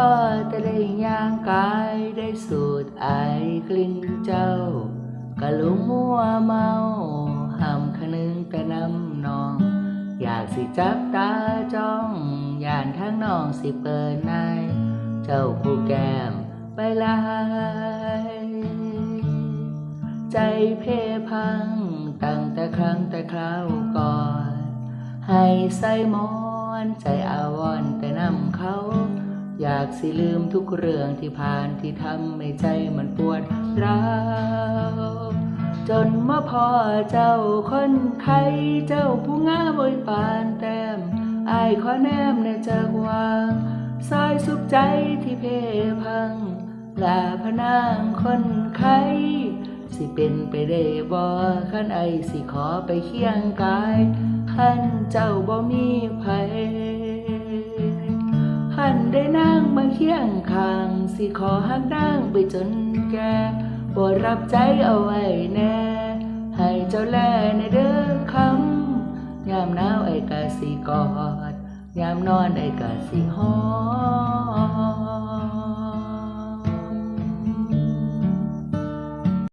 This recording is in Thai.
พ่อแต่ได้ย่างกายได้สูดไอกลิ่นเจ้ากะลุมัวเมาห้ำคนึงแต่น้ำนอง อยากสิจับตาจ้องย่านทางน้องสิเปิดนายเจ้าผู้แก้มไปลายใจเพพังตั้งแต่ครั้งแต่คราวก่อน ให้ใส่หมอนใจอาวรณ์แต่น้ำาอยากสิลืมทุกเรื่องที่ผ่านที่ทำให้ใจมันปวดร้าวจนมาพอเจ้าคนไข้เจ้าผู้งามโอยปานแต้มอายขอแนมในจากวางซอยสุขใจที่เพพังลาพนางคนไข้สิเป็นไปได้บ่ขันไอสิขอไปเคียงกายขันเจ้าบ่มีไผ เคียงข้าง สิขอหักนั่งไปจนแก่โปรดรับใจเอาไว้แน่ ให้เจ้าแลในเด้อคำยามหนาวไอ้กะสิกอด ยามนอนไอ้กะสิหอ